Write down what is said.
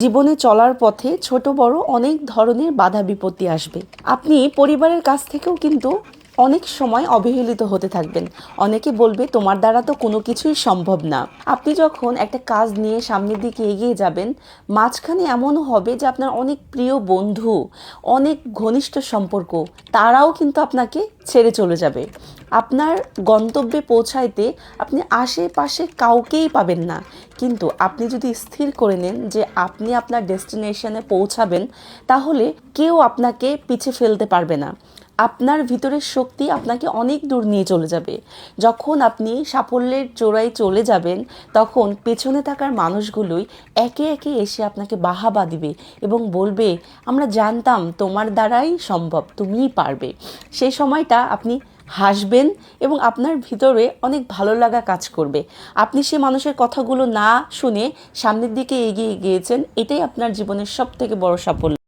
জীবনে চলার পথে ছোট বড় অনেক ধরনের বাধা বিপত্তি আসবে। আপনি পরিবারের কাছ থেকেও কিন্তু অনেক সময় অবহেলিত হতে থাকবেন। অনেকে বলবে, তোমার দ্বারা তো কোনো কিছুই সম্ভব না। আপনি যখন একটা কাজ নিয়ে সামনের দিকে এগিয়ে যাবেন, মাঝখানে এমনও হবে যে আপনার অনেক প্রিয় বন্ধু, অনেক ঘনিষ্ঠ সম্পর্ক, তারাও কিন্তু আপনাকে ছেড়ে চলে যাবে। আপনার গন্তব্যে পৌঁছাইতে আপনি আশেপাশে কাউকেই পাবেন না। কিন্তু আপনি যদি স্থির করে নেন যে আপনি আপনার ডেস্টিনেশনে পৌঁছাবেন, তাহলে কেউ আপনাকে পিছে ফেলতে পারবে না। আপনার ভিতরের শক্তি আপনাকে অনেক দূর নিয়ে চলে যাবে। যখন আপনি সাফল্যের চোরাই চলে যাবেন, তখন পেছনে থাকার মানুষগুলোই একে একে এসে আপনাকে বাহাবা দিবে এবং বলবে, আমরা জানতাম তোমার দ্বারাই সম্ভব, তুমিই পারবে। সেই সময়টা আপনি হাসবেন এবং আপনার ভিতরে অনেক ভালো লাগা কাজ করবে। আপনি সে মানুষের কথাগুলো না শুনে সামনের দিকে এগিয়ে গিয়েছেন, এটাই আপনার জীবনের সব থেকে বড় সাফল্য।